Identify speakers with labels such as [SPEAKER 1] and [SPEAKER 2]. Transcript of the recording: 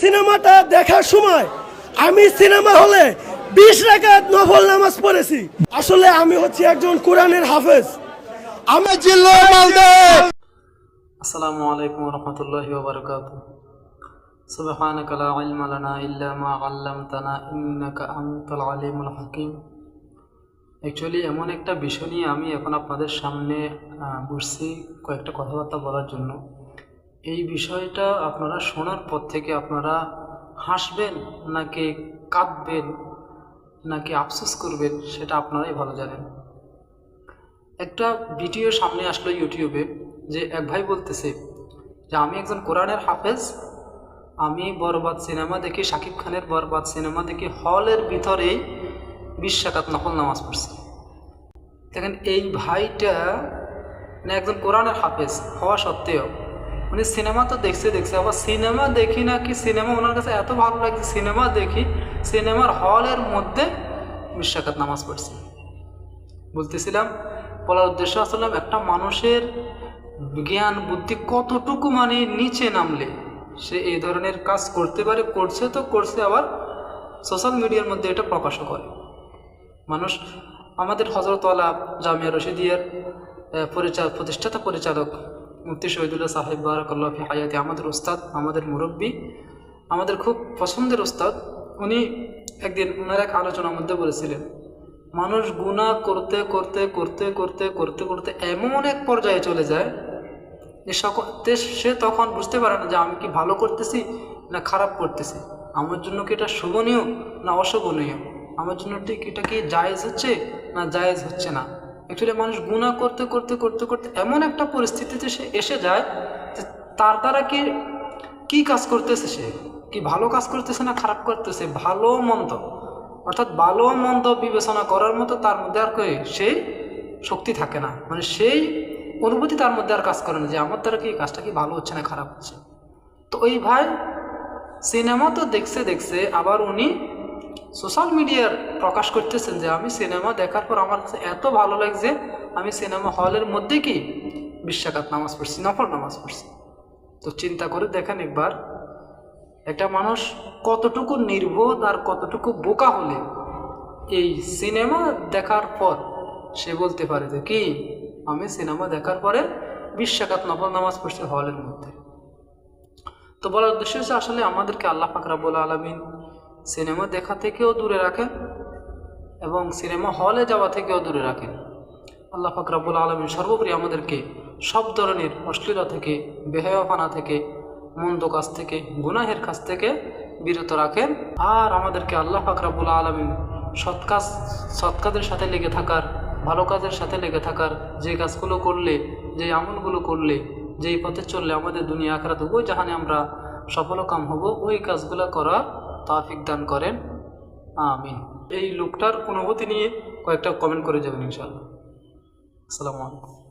[SPEAKER 1] সিনেমাটা দেখার সময় আমি সিনেমা হলে বিশ রাকাত নফল নামাজ পড়েছি। আসলে আমি হচ্ছি একজন কোরআনের হাফেজ। আমি জিল্লো মালদে
[SPEAKER 2] আসসালামু আলাইকুম রহমতুল্লাহি ওবরকাত সুবহানাক লা ইলমা লানা ইল্লা মা আল্লামতানা ইন্নাকা আনতাল আলিমুল হাকিম। অ্যাকচুয়ালি এমন একটা বিষয় নিয়ে আমি এখন আপনাদের সামনে বসছি কয়েকটা কথাবার্তা বলার জন্য। এই বিষয়টা আপনারা শোনার পর থেকে আপনারা হাসবেন নাকি কাঁদবেন নাকি আফসোস করবেন সেটা আপনারাই ভালো জানেন। একটা ভিডিও সামনে আসলো ইউটিউবে যে এক ভাই বলতেছে যে, আমি একজন কোরআনের হাফেজ, আমি বরবাদ সিনেমা দেখি, শাকিব খানের বরবাদ সিনেমা দেখি, হলের ভিতরেই বিশ শাকাত নকল নামাজ পড়ছি। দেখেন, এই ভাইটা মানে একজন কোরআনের হাফেজ হওয়া সত্ত্বেও উনি সিনেমা তো দেখছে দেখছে। আবার সিনেমা দেখি না কি সিনেমা? ওনার কাছে এত ভালো লাগছে সিনেমা দেখি, সিনেমার হলের মধ্যে বিশ শাকাত নামাজ পড়ছি। বলতেছিলাম, বলার উদ্দেশ্য আসলাম একটা মানুষের জ্ঞান, বুদ্ধি কতটুকু মানে নিচে নামলে সে এই ধরনের কাজ করতে পারে, করছে তো করছে, আবার সোশ্যাল মিডিয়ার মধ্যে এটা প্রকাশও করে। মানুষ, আমাদের হজরতওয়ালা জামিয়া রশিদিয়ার পরিচালক প্রতিষ্ঠাতা পরিচালক মুফতি শহীদুল্লাহ সাহেব বারাকাল্লাহ ফি হায়াতি আমাদের উস্তাদ আমাদের মুরব্বী, আমাদের খুব পছন্দের উস্তাদ উনি একদিন ওনার এক আলোচনার মধ্যে বলেছিলেন, মানুষ গুণা করতে করতে করতে করতে করতে করতে এমন এক পর্যায়ে চলে যায় যে সকল সে তখন বুঝতে পারে না যে আমি কি ভালো করতেছি না খারাপ করতেছি। আমার জন্য কি এটা শোভনীয় না অশোভনীয়? আমার জন্য ঠিক এটা কি জায়েজ হচ্ছে না জায়েজ হচ্ছে না? অ্যাকচুয়ালি মানুষ গুণা করতে করতে করতে করতে এমন একটা পরিস্থিতিতে সে এসে যায় যে তার দ্বারা কি কি কাজ করতেছে সে? কি ভালো কাজ করতেছে না খারাপ করতেছে? ভালো মন্দ। অর্থাৎ ভালো মন্দ বিবেচনা করার মতো তার মধ্যে আর কই সেই শক্তি থাকে না। মানে সেই অনুভূতি তার মধ্যে আর কাজ করে না যে আমার দ্বারা কি কাজটা কি ভালো হচ্ছে না খারাপ হচ্ছে। তো ওই ভাই সিনেমা তো দেখছে দেখছে, আবার উনি সোশ্যাল মিডিয়ার প্রকাশ করতেছেন যে, আমি সিনেমা দেখার পর আমার কাছে এত ভালো লাগছে, আমি সিনেমা হলের মধ্যে কি বিশ্বাকাত নামাজ পড়ছি, নফল নামাজ পড়ছি? তো চিন্তা করে দেখেন একবার, একটা মানুষ কতটুকু নির্বোধ আর কতটুকু বোকা হলে এই সিনেমা দেখার পর সে বলতে পারে যে, কি? আমি সিনেমা দেখার পরে বিশ্বাকাত নফল নামাজ পড়ছি হলের মধ্যে? তো বলার উদ্দেশ্য হচ্ছে আসলে আমাদেরকে আল্লাহ ফাকরাবুল আলমিন সিনেমা দেখা থেকেও দূরে রাখেন এবং সিনেমা হলে যাওয়া থেকেও দূরে রাখেন। আল্লাহ ফাকরাবুল আলমিন সর্বোপরি আমাদেরকে সব ধরনের অশ্লীলতা থেকে, বেহায়াপানা থেকে, মন্দ কাজ থেকে, গুনাহের কাছ থেকে বিরত রাখেন। আর আমাদেরকে আল্লাহ ফাকরাবুল আলমিন সৎ কাজ সাথে লেগে থাকার, ভালো কাজের সাথে লেগে থাকার যে কাজগুলো করলে, যে আমলগুলো করলে, যেই পথে চললে আমাদের দুনিয়া আখরাত উভয় জাহানে আমরা সফল কাম হব, ওই কাজগুলো করার তাফিক দান করেন। আমিন। এই লোকটার অনুভূতি নিয়ে কয়েকটা কমেন্ট করে যাবেন ইনশাআল্লাহ। আসসালামু আলাইকুম।